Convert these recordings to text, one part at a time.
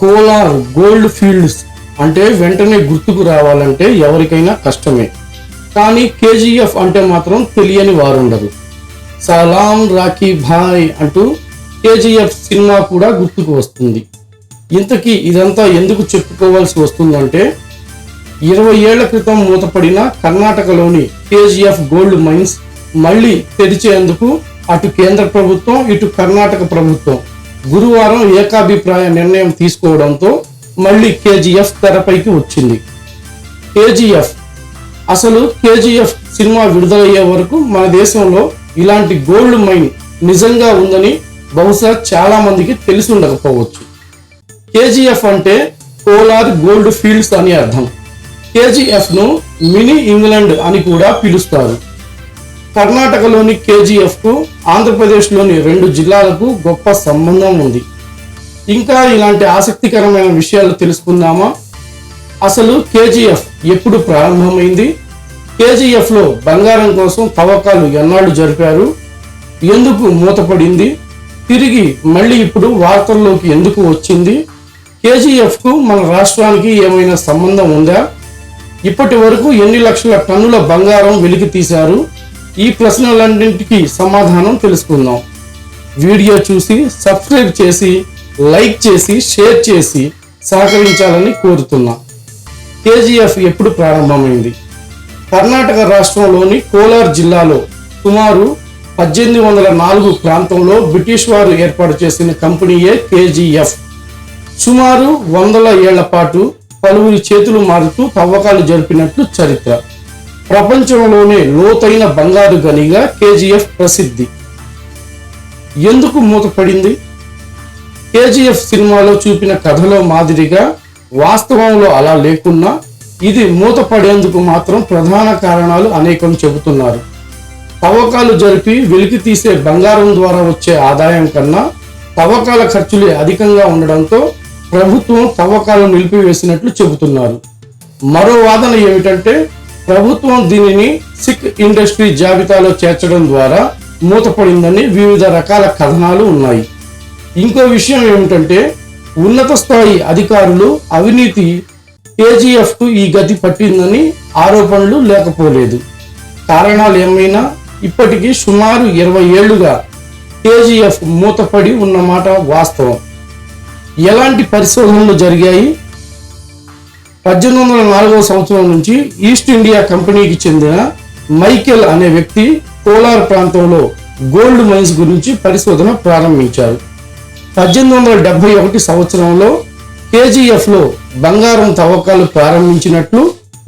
Kolar gold fields అంటే వెంటనే గుర్తుకు రావాలంటే ఎవరికైనా కష్టమే. కానీ కేజీఎఫ్ అంటే మాత్రం తెలియని వారుండరు సలాం రాఖీ భాయ్ అంటూ కేజీఎఫ్ సినిమా కూడా గుర్తుకు వస్తుంది. ఇంతకీ ఇదంతా ఎందుకు చెప్పుకోవాల్సి వస్తుందంటే ఇరవై ఏళ్ళ క్రితం మూతపడిన కర్ణాటకలోని కేజీఎఫ్ గోల్డ్ మైన్స్ మళ్ళీ తెరిచేందుకు అటు కేంద్ర ప్రభుత్వం ఇటు కర్ణాటక ప్రభుత్వం గురువారం ఏకాభిప్రాయ నిర్ణయం తీసుకోవడంతో మళ్ళీ కేజీఎఫ్ తెరపైకి వచ్చింది. కేజీఎఫ్. అసలు కేజీఎఫ్ సినిమా విడుదలయ్యే వరకు మన దేశంలో ఇలాంటి గోల్డ్ మైన్ నిజంగా ఉందని బహుశా చాలా మందికి తెలిసి ఉండకపోవచ్చు కేజీఎఫ్ అంటే కోలార్ గోల్డ్ ఫీల్డ్స్ అని అర్థం. కేజీఎఫ్ను మినీ ఇంగ్లాండ్ అని కూడా పిలుస్తారు. కర్ణాటకలోని కేజీఎఫ్కు ఆంధ్రప్రదేశ్లోని రెండు జిల్లాలకు గొప్ప సంబంధం ఉంది. ఇంకా ఇలాంటి ఆసక్తికరమైన విషయాలు తెలుసుకుందామా? అసలు కేజీఎఫ్ ఎప్పుడు ప్రారంభమైంది? కేజీఎఫ్లో బంగారం కోసం తవ్వకాలు ఎన్నాళ్ళు జరిపారు? ఎందుకు మూతపడింది? తిరిగి మళ్ళీ ఇప్పుడు వార్తల్లోకి ఎందుకు వచ్చింది? కేజీఎఫ్కు మన రాష్ట్రానికి ఏమైనా సంబంధం ఉందా? ఇప్పటి వరకు ఎన్ని లక్షల టన్నుల బంగారం వెలికి తీశారు? ఈ ప్రశ్నలన్నింటికి సమాధానం తెలుసుకుందాం. వీడియో చూసి సబ్స్క్రైబ్ చేసి లైక్ చేసి షేర్ చేసి సహకరించాలని కోరుతున్నా. కేజీఎఫ్ ఎప్పుడు ప్రారంభమైంది? కర్ణాటక రాష్ట్రంలోని కోలార్ జిల్లాలో సుమారు పద్దెనిమిది వందల నాలుగు ప్రాంతంలో బ్రిటిష్ వారు ఏర్పాటు చేసిన కంపెనీయే కేజీఎఫ్. సుమారు వందల ఏళ్ళ పాటు పలువురి చేతులు మారుతూ తవ్వకాలు జరిపినట్లు చరిత్ర. ప్రపంచంలోనే లోతైన బంగారు గనిగా కేజీఎఫ్ ప్రసిద్ధి. ఎందుకు మూతపడింది? కేజీఎఫ్ సినిమాలో చూపిన కథలో మాదిరిగా వాస్తవంలో అలా లేకున్నా ఇది మూతపడేందుకు మాత్రం ప్రధాన కారణాలు అనేకం చెబుతున్నారు. తవ్వకాలు జరిపి వెలికి తీసే బంగారం ద్వారా వచ్చే ఆదాయం కన్నా తవ్వకాల ఖర్చులే అధికంగా ఉండడంతో ప్రభుత్వం తవ్వకాలను నిలిపివేసినట్లు చెబుతున్నారు. మరో వాదన ఏమిటంటే ప్రభుత్వం దీనిని సిక్ ఇండస్ట్రీ జాబితాలో చేర్చడం ద్వారా మూతపడిందని వివిధ రకాల కథనాలు ఉన్నాయి. ఇంకో విషయం ఏమిటంటే ఉన్నత స్థాయి అధికారులు అవినీతి కేజీఎఫ్కు ఈ గతి పట్టిందని ఆరోపణలు లేకపోలేదు. కారణాలు ఏమైనా? ఇప్పటికీ సుమారు ఇరవై ఏళ్ళుగా కేజీఎఫ్ మూతపడి ఉన్నమాట వాస్తవం. ఎలాంటి పరిశోధనలు జరిగాయి? పద్దెనిమిది వందల నాలుగవ సంవత్సరం నుంచి ఈస్ట్ ఇండియా కంపెనీకి చెందిన మైకెల్ అనే వ్యక్తి కోలార్ ప్రాంతంలో గోల్డ్ మైన్స్ గురించి పరిశోధన ప్రారంభించారు. పద్దెనిమిది వందల డెబ్బై ఒకటి సంవత్సరంలో కేజీఎఫ్లో బంగారం తవ్వకాలు ప్రారంభించినట్లు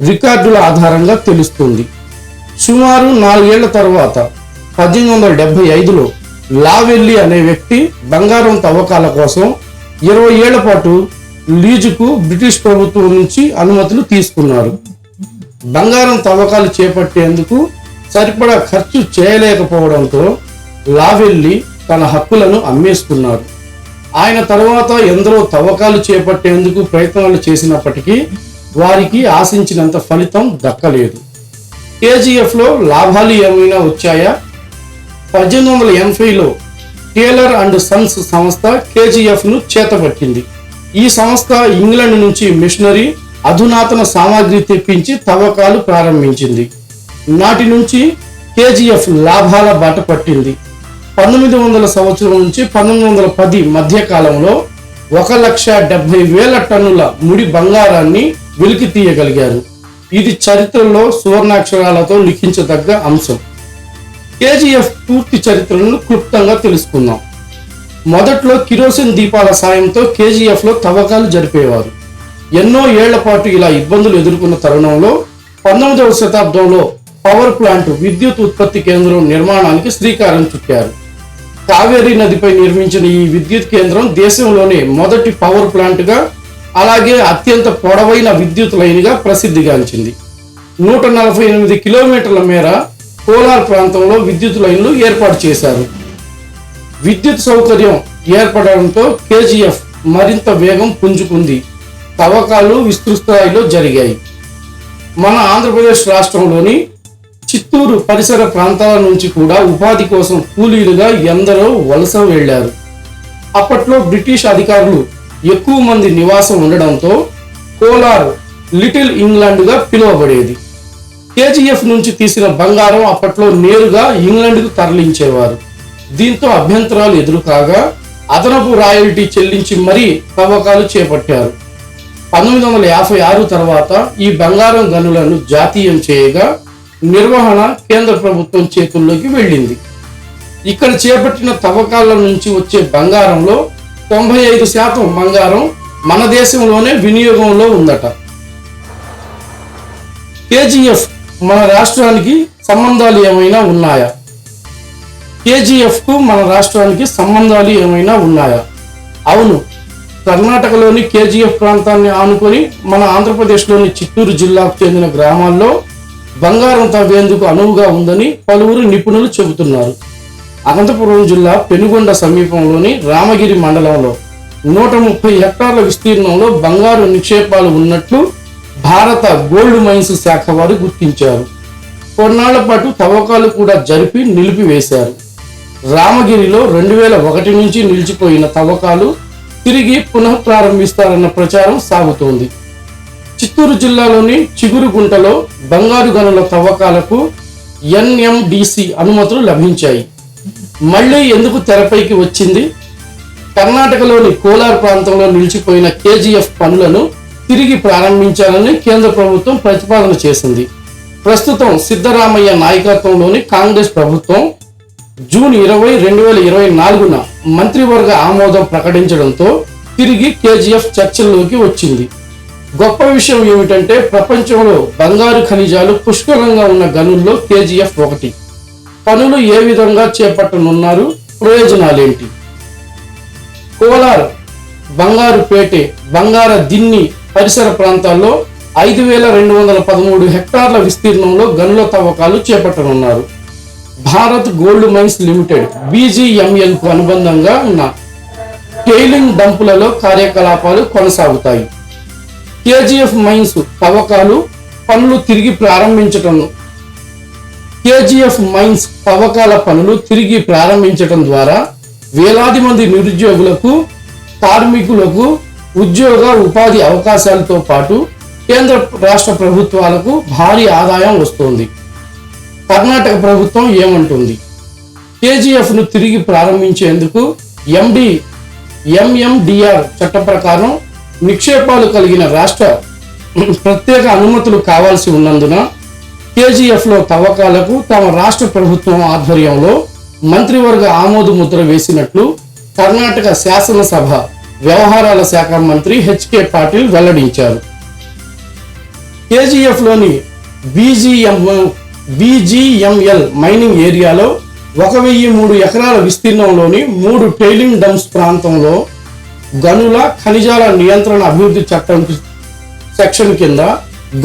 రికార్డుల ఆధారంగా తెలుస్తుంది. సుమారు నాలుగేళ్ళ తర్వాత పద్దెనిమిది వందల డెబ్బై ఐదులో లావెల్లి అనే వ్యక్తి బంగారం తవ్వకాల కోసం ఇరవై ఏళ్ళ పాటు లీజుకు బ్రిటిష్ ప్రభుత్వం నుంచి అనుమతులు తీసుకున్నారు. బంగారం తవ్వకాలు చేపట్టేందుకు సరిపడా ఖర్చు చేయలేకపోవడంతో లావెల్లి తన హక్కులను అమ్మేసుకున్నారు. ఆయన తర్వాత ఎందరో తవ్వకాలు చేపట్టేందుకు ప్రయత్నాలు చేసినప్పటికీ వారికి ఆశించినంత ఫలితం దక్కలేదు. కేజీఎఫ్లో లాభాలు ఏమైనా వచ్చాయా? పద్దెనిమిది వందల ఎనభైలో టేలర్ అండ్ సన్స్ సంస్థ కేజీఎఫ్ను చేతపట్టింది. ఈ సంస్థ ఇంగ్లాండ్ నుంచి మిషనరీ అధునాతన సామాగ్రి తెప్పించి తవ్వకాలు ప్రారంభించింది. నాటి నుంచి కేజీఎఫ్ లాభాల బాట పట్టింది. పంతొమ్మిది వందల సంవత్సరం నుంచి పంతొమ్మిది వందల పది మధ్య కాలంలో ఒక లక్ష డెబ్బై వేల టన్నుల ముడి బంగారాన్ని వెలికి తీయగలిగారు. ఇది చరిత్రలో సువర్ణాక్షరాలతో లిఖించదగ్గ అంశం. కేజీఎఫ్ పూర్తి చరిత్రను క్లుప్తంగా తెలుసుకుందాం. మొదట్లో కిరోసిన్ దీపాల సాయంతో కేజీఎఫ్లో తవ్వకాలు జరిపేవారు. ఎన్నో ఏళ్ళ పాటు ఇలా ఇబ్బందులు ఎదుర్కొన్న తరుణంలో పంతొమ్మిదవ శతాబ్దంలో పవర్ ప్లాంట్ విద్యుత్ ఉత్పత్తి కేంద్రం నిర్మాణానికి శ్రీకారం చుట్టారు. కావేరీ నదిపై నిర్మించిన ఈ విద్యుత్ కేంద్రం దేశంలోనే మొదటి పవర్ ప్లాంట్గా అలాగే అత్యంత పొడవైన విద్యుత్ లైన్గా ప్రసిద్ధిగాంచింది. నూట నలభై ఎనిమిది కిలోమీటర్ల మేర కోలార్ ప్రాంతంలో విద్యుత్ లైన్లు ఏర్పాటు చేశారు. విద్యుత్ సౌకర్యం ఏర్పడడంతో కేజీఎఫ్ మరింత వేగం పుంజుకుంది. తవ్వకాలు విస్తృతస్థాయిలో జరిగాయి. మన ఆంధ్రప్రదేశ్ రాష్ట్రంలోని చిత్తూరు పరిసర ప్రాంతాల నుంచి కూడా ఉపాధి కోసం కూలీలుగా ఎందరో వలస వెళ్ళారు. అప్పట్లో బ్రిటిష్ అధికారులు ఎక్కువ మంది నివాసం ఉండడంతో కోలార్ లిటిల్ ఇంగ్లాండ్గా పిలువబడేది. కేజీఎఫ్ నుంచి తీసిన బంగారం అప్పట్లో నేరుగా ఇంగ్లాండ్కు తరలించేవారు. దీంతో అభ్యంతరాలు ఎదురుకాగా అదనపు రాయల్టీ చెల్లించి మరీ తవ్వకాలు చేపట్టారు. పంతొమ్మిది వందల యాభై ఆరు తర్వాత ఈ బంగారం గనులను జాతీయం చేయగా నిర్వహణ కేంద్ర ప్రభుత్వం చేతుల్లోకి వెళ్ళింది. ఇక్కడ చేపట్టిన తవ్వకాల నుంచి వచ్చే బంగారంలో తొంభై ఐదు శాతం బంగారం మన దేశంలోనే వినియోగంలో ఉందట. కేజీఎఫ్ మన రాష్ట్రానికి సంబంధాలు ఏమైనా ఉన్నాయా? కేజీఎఫ్కు మన రాష్ట్రానికి సంబంధాలు ఏమైనా ఉన్నాయా? అవును. కర్ణాటకలోని కేజీఎఫ్ ప్రాంతాన్ని ఆనుకొని మన ఆంధ్రప్రదేశ్లోని చిత్తూరు జిల్లాకు చెందిన గ్రామాల్లో బంగారం తవ్వేందుకు అనువుగా ఉందని పలువురు నిపుణులు చెబుతున్నారు. అనంతపురం జిల్లా పెనుగొండ సమీపంలోని రామగిరి మండలంలో నూట ముప్పై హెక్టార్ల విస్తీర్ణంలో బంగారు నిక్షేపాలు ఉన్నట్లు భారత గోల్డ్ మైన్స్ శాఖ వారు గుర్తించారు. కొన్నాళ్ళ పాటు తవ్వకాలు కూడా జరిపి నిలిపివేశారు. రామగిరిలో రెండు వేల ఒకటి నుంచి నిలిచిపోయిన తవ్వకాలు తిరిగి పునః ప్రారంభిస్తారన్న ప్రచారం సాగుతోంది. చిత్తూరు జిల్లాలోని చిగురుగుంటలో బంగారు గనుల తవ్వకాలకు ఎన్ఎండిసి అనుమతులు లభించాయి. మళ్ళీ ఎందుకు తెరపైకి వచ్చింది? కర్ణాటకలోని కోలార్ ప్రాంతంలో నిలిచిపోయిన కేజీఎఫ్ పనులను తిరిగి ప్రారంభించాలని కేంద్ర ప్రభుత్వం ప్రతిపాదన చేసింది. ప్రస్తుతం సిద్ధరామయ్య నాయకత్వంలోని కాంగ్రెస్ ప్రభుత్వం జూన్ ఇరవై రెండు వేల ఇరవై నాలుగున మంత్రివర్గ ఆమోదం ప్రకటించడంతో తిరిగి కేజీఎఫ్ చర్చల్లోకి వచ్చింది. గొప్ప విషయం ఏమిటంటే ప్రపంచంలో బంగారు ఖనిజాలు పుష్కలంగా ఉన్న గనుల్లో కేజీఎఫ్ ఒకటి. పనులు ఏ విధంగా చేపట్టనున్నారు? ప్రయోజనాలేంటి? కోలార్ బంగారుపేటె బంగార దిన్ని పరిసర ప్రాంతాల్లో ఐదు వేల రెండు వందల పదమూడు హెక్టార్ల విస్తీర్ణంలో గనుల తవ్వకాలు చేపట్టనున్నారు. భారత్ గోల్డ్ మైన్స్ లిమిటెడ్ బీజీఎంఎల్కు అనుబంధంగా ఉన్న టెయిలింగ్ డంపులలో కార్యకలాపాలు కొనసాగుతాయి. కేజీఎఫ్ మైన్స్ తవ్వకాలు పనులు తిరిగి ప్రారంభించటం కేజీఎఫ్ మైన్స్ తవ్వకాల పనులు తిరిగి ప్రారంభించడం ద్వారా వేలాది మంది నిరుద్యోగులకు కార్మికులకు ఉద్యోగ ఉపాధి అవకాశాలతో పాటు కేంద్ర రాష్ట్ర ప్రభుత్వాలకు భారీ ఆదాయం వస్తుంది. కర్ణాటక ప్రభుత్వం ఏమంటుంది? కేజీఎఫ్ను తిరిగి ప్రారంభించేందుకు ఎండి ఎంఎండిఆర్ చట్ట ప్రకారం నిక్షేపాలు కలిగిన రాష్ట్ర ప్రత్యేక అనుమతులు కావాల్సి ఉన్నందున కేజీఎఫ్లో తవ్వకాలకు తమ రాష్ట్ర ప్రభుత్వం ఆధ్వర్యంలో మంత్రివర్గ ఆమోద ముద్ర వేసినట్లు కర్ణాటక శాసనసభ వ్యవహారాల శాఖ మంత్రి హెచ్కే పాటిల్ వెల్లడించారు. కేజీఎఫ్లోని బీజీఎం బీజీఎంఎల్ మైనింగ్ ఏరియాలో ఒక వెయ్యి మూడు ఎకరాల విస్తీర్ణంలోని మూడు టైలింగ్ డమ్స్ ప్రాంతంలో గనుల ఖనిజాల నియంత్రణ అభివృద్ధి చట్టం సెక్షన్ కింద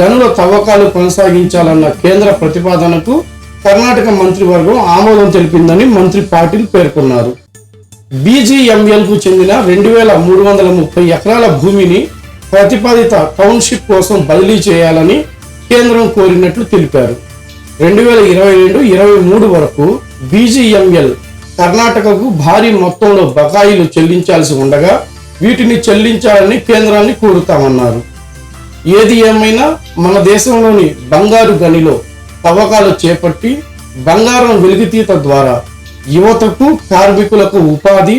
గనుల తవ్వకాలు కొనసాగించాలన్న కేంద్ర ప్రతిపాదనకు కర్ణాటక మంత్రివర్గం ఆమోదం తెలిపిందని మంత్రి పాటిల్ పేర్కొన్నారు. బీజీఎంఎల్కు చెందిన రెండు వేల మూడు వందల ముప్పై ఎకరాల భూమిని ప్రతిపాదిత టౌన్షిప్ కోసం బదిలీ చేయాలని కేంద్రం కోరినట్లు తెలిపారు. రెండు వేల ఇరవై రెండు ఇరవై మూడు వరకు బీజీఎంఎల్ కర్ణాటకకు భారీ మొత్తంలో బకాయిలు చెల్లించాల్సి ఉండగా వీటిని చెల్లించాలని కేంద్రాన్ని కోరుతామన్నారు. ఏది ఏమైనా మన దేశంలోని బంగారు గనిలో తవ్వకాలు చేపట్టి బంగారం వెలికితీత ద్వారా యువతకు కార్మికులకు ఉపాధి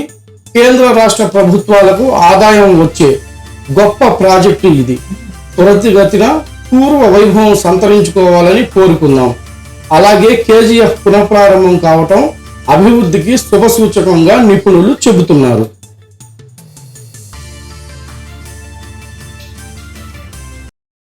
కేంద్ర రాష్ట్ర ప్రభుత్వాలకు ఆదాయం వచ్చే గొప్ప ప్రాజెక్టు ఇది. త్వరితగతిన పూర్వ వైభవం సంతరించుకోవాలని కోరుకుందాం. అలాగే కేజీఎఫ్ పునఃప్రారంభం కావటం అభివృద్ధికి శుభసూచకంగా నిపుణులు చెబుతున్నారు.